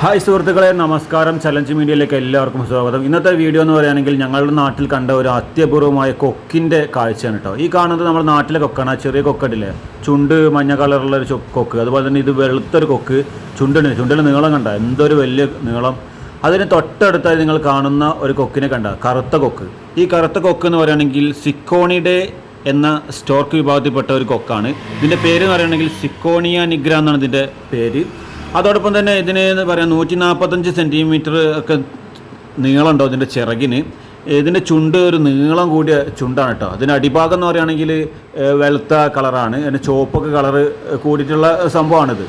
Hi സുഹൃത്തുക്കളെ നമസ്കാരം. Challenge മീഡിയയിലേക്ക് എല്ലാവർക്കും സ്വാഗതം. ഇന്നത്തെ വീഡിയോ എന്ന് പറയുകയാണെങ്കിൽ ഞങ്ങളുടെ നാട്ടിൽ കണ്ട ഒരു അത്യപൂർവമായ കൊക്കിന്റെ കാഴ്ചയാണ് കേട്ടോ ഈ കാണുന്നത് നമ്മുടെ നാട്ടിലെ കൊക്കാണ്. ചെറിയ കൊക്കടില്ലേ? ചുണ്ട് മഞ്ഞ കളറുള്ള ഒരു കൊക്ക്. അതുപോലെ തന്നെ ഇത് വെളുത്തൊരു കൊക്ക്. ചുണ്ടിന് ചുണ്ടിന് നീളം കണ്ട. എന്തൊരു വലിയ നീളം. അതിന് തൊട്ടടുത്തായി നിങ്ങൾ കാണുന്ന ഒരു കൊക്കിനെ കണ്ട. കറുത്ത കൊക്ക്. ഈ കറുത്ത കൊക്ക് എന്ന് പറയുകയാണെങ്കിൽ സിക്കോണിയുടെ എന്ന സ്റ്റോർക്ക് വിഭാഗത്തിൽപ്പെട്ട ഒരു കൊക്കാണ്. ഇതിന്റെ പേര് എന്ന് പറയുകയാണെങ്കിൽ സിക്കോണിയ നിഗ്ര എന്നാണ് ഇതിന്റെ പേര്. അതോടൊപ്പം തന്നെ ഇതിന് എന്ന് പറയാം നൂറ്റി നാൽപ്പത്തഞ്ച് സെന്റിമീറ്റർ ഒക്കെ നീളമുണ്ടോ ഇതിന്റെ ചിറകിന്? ഇതിന്റെ ചുണ്ട് ഒരു നീളം കൂടിയ ചുണ്ടാണ് കേട്ടോ. അതിന്റെ അടിഭാഗം എന്ന് പറയുകയാണെങ്കിൽ വെളുത്ത കളറാണ്. അതിന്റെ ചുവപ്പൊക്കെ കളറ് കൂടിയിട്ടുള്ള സംഭവമാണിത്.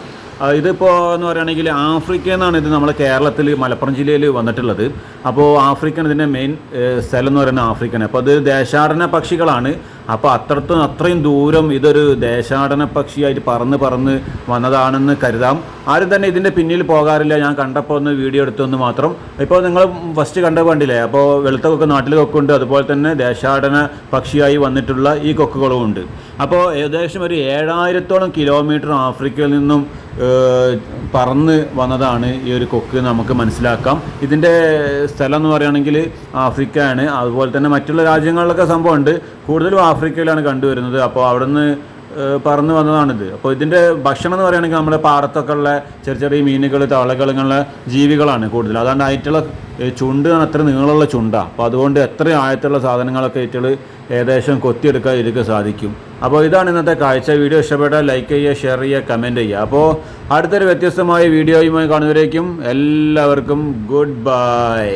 ഇതിപ്പോൾ എന്ന് പറയുകയാണെങ്കിൽ ആഫ്രിക്കയിൽ നിന്നാണ് ഇത് നമ്മുടെ കേരളത്തിൽ മലപ്പുറം ജില്ലയിൽ വന്നിട്ടുള്ളത്. അപ്പോൾ ആഫ്രിക്കൻ ഇതിന്റെ മെയിൻ സ്ഥലം എന്ന് പറയുന്നത് ആഫ്രിക്കൻ അപ്പോൾ അത് ദേശാടന പക്ഷികളാണ്. അപ്പോൾ അത്രത്തും അത്രയും ദൂരം ഇതൊരു ദേശാടന പക്ഷിയായിട്ട് പറന്ന് പറന്ന് വന്നതാണെന്ന് കരുതാം. ആരും തന്നെ ഇതിന്റെ പിന്നിൽ പോകാറില്ല. ഞാൻ കണ്ടപ്പോൾ ഒന്ന് വീഡിയോ എടുത്തൊന്ന് മാത്രം. ഇപ്പോൾ നിങ്ങൾ ഫസ്റ്റ് കണ്ട കണ്ടില്ലേ? അപ്പോൾ വെളുത്ത കൊക്ക് നാട്ടിൽ കൊക്കുണ്ട്. അതുപോലെ തന്നെ ദേശാടന പക്ഷിയായി വന്നിട്ടുള്ള ഈ കൊക്കുകളും ഉണ്ട്. അപ്പോൾ ഏകദേശം ഒരു ഏഴായിരത്തോളം കിലോമീറ്റർ ആഫ്രിക്കയിൽ നിന്നും പറന്ന് വന്നതാണ് ഈ ഒരു കൊക്ക് നമുക്ക് മനസ്സിലാക്കാം. ഇതിന്റെ സ്ഥലം എന്ന് പറയുകയാണെങ്കിൽ ആഫ്രിക്കയാണ്. അതുപോലെ തന്നെ മറ്റുള്ള രാജ്യങ്ങളിലൊക്കെ സംഭവമുണ്ട്. കൂടുതലും ആഫ്രിക്കയിലാണ് കണ്ടുവരുന്നത്. അപ്പോൾ അവിടുന്ന് പറന്ന് വന്നതാണിത്. അപ്പോൾ ഇതിന്റെ ഭക്ഷണം എന്ന് പറയുകയാണെങ്കിൽ നമ്മുടെ പാടത്തൊക്കെ ഉള്ള ചെറിയ ചെറിയ മീനുകൾ തവളകൾ ഇങ്ങനെയുള്ള ജീവികളാണ് കൂടുതൽ. അതാണ്ട് ആയിട്ടുള്ള ചുണ്ട് അത്ര നീളമുള്ള ചുണ്ടാണ് അപ്പോൾ അതുകൊണ്ട് എത്ര ആഴത്തുള്ള സാധനങ്ങളൊക്കെ ആയിട്ടുള്ള ഏകദേശം കൊത്തിയെടുക്കാൻ ഇതിലേക്ക് സാധിക്കും. അപ്പോൾ ഇതാണ് ഇന്നത്തെ കാഴ്ച. വീഡിയോ ഇഷ്ടപ്പെട്ടാൽ ലൈക്ക് ചെയ്യുക ഷെയർ ചെയ്യുക കമന്റ് ചെയ്യുക. അപ്പോൾ അടുത്തൊരു വ്യത്യസ്തമായ വീഡിയോയുമായി കാണുന്നവരേക്കും എല്ലാവർക്കും ഗുഡ് ബൈ.